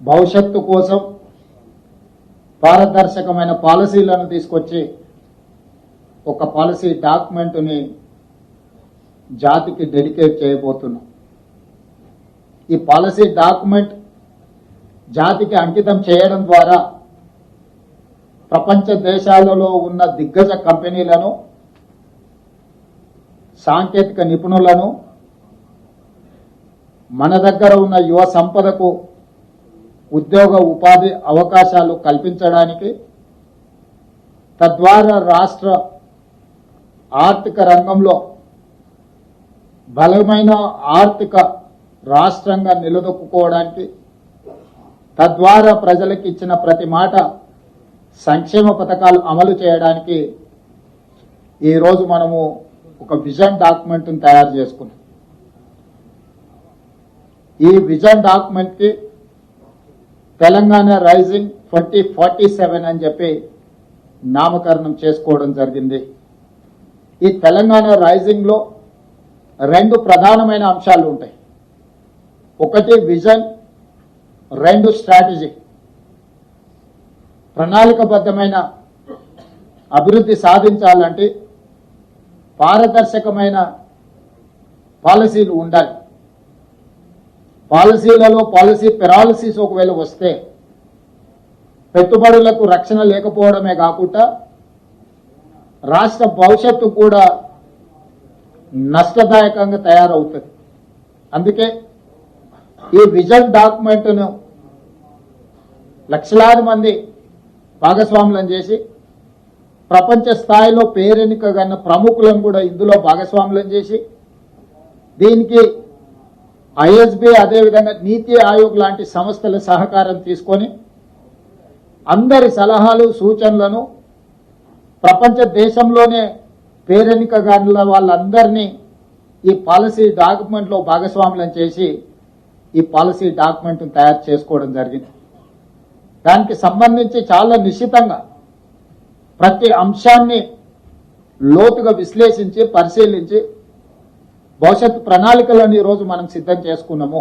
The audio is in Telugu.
భవిష్యత్తు కోసం పారదర్శకమైన పాలసీలను తీసుకొచ్చి ఒక పాలసీ డాక్యుమెంట్ని జాతికి డెడికేట్ చేయబోతున్నాం. ఈ పాలసీ డాక్యుమెంట్ జాతికి అంకితం చేయడం ద్వారా ప్రపంచ దేశాలలో ఉన్న దిగ్గజ కంపెనీలను సాంకేతిక నిపుణులను మన దగ్గర ఉన్న యువ సంపదకు ఉద్యోగ ఉపాధి అవకాశాలు కల్పించడానికి తద్వారా రాష్ట్ర ఆర్థిక రంగంలో బలమైన ఆర్థిక రాష్ట్రంగా నిలదొక్కుకోవడానికి తద్వారా ప్రజలకు ఇచ్చిన ప్రతి మాట సంక్షేమ పథకాలు అమలు చేయడానికి ఈరోజు మనము ఒక విజన్ డాక్యుమెంట్ని తయారు చేసుకున్నాం. ఈ vision డాక్యుమెంట్కి Telangana rising twenty forty seven అని చెప్పి నామకరణం చేసుకోవడం జరిగింది. ఈ తెలంగాణ రైజింగ్లో రెండు ప్రధానమైన అంశాలు ఉంటాయి. ఒకటి విజన్ రెండు స్ట్రాటజీ. ప్రణాళికబద్ధమైన అభివృద్ధి సాధించాలంటే పారదర్శకమైన పాలసీలు ఉండాలి. పాలసీలలో పాలసీ పెరాలసీస్ ఒకవేళ వస్తే పెట్టుబడులకు రక్షణ లేకపోవడమే కాకుండా రాష్ట్ర భవిష్యత్తు కూడా నష్టదాయకంగా తయారవుతుంది. అందుకే ఈ విజన్ డాక్యుమెంట్ను లక్షలాది మంది భాగస్వాములను చేసి ప్రపంచ స్థాయిలో పేరెన్నికగన్న ప్రముఖులను కూడా ఇందులో భాగస్వాములను చేసి దీనికి ఐఎస్బి అదేవిధంగా నీతి ఆయోగ్ లాంటి సంస్థల సహకారం తీసుకొని అందరి సలహాలు సూచనలను ప్రపంచ దేశంలోనే పేరెన్నికగానుల వాళ్ళందరినీ ఈ పాలసీ డాక్యుమెంట్లో భాగస్వాములను చేసి ఈ పాలసీ డాక్యుమెంట్ను తయారు చేసుకోవడం జరిగింది. దానికి సంబంధించి చాలా నిశ్చితంగా ప్రతి అంశాన్ని లోతుగా విశ్లేషించి పరిశీలించి భవిష్యత్ ప్రణాళికలను ఈరోజు మనం సిద్ధం చేసుకున్నాము.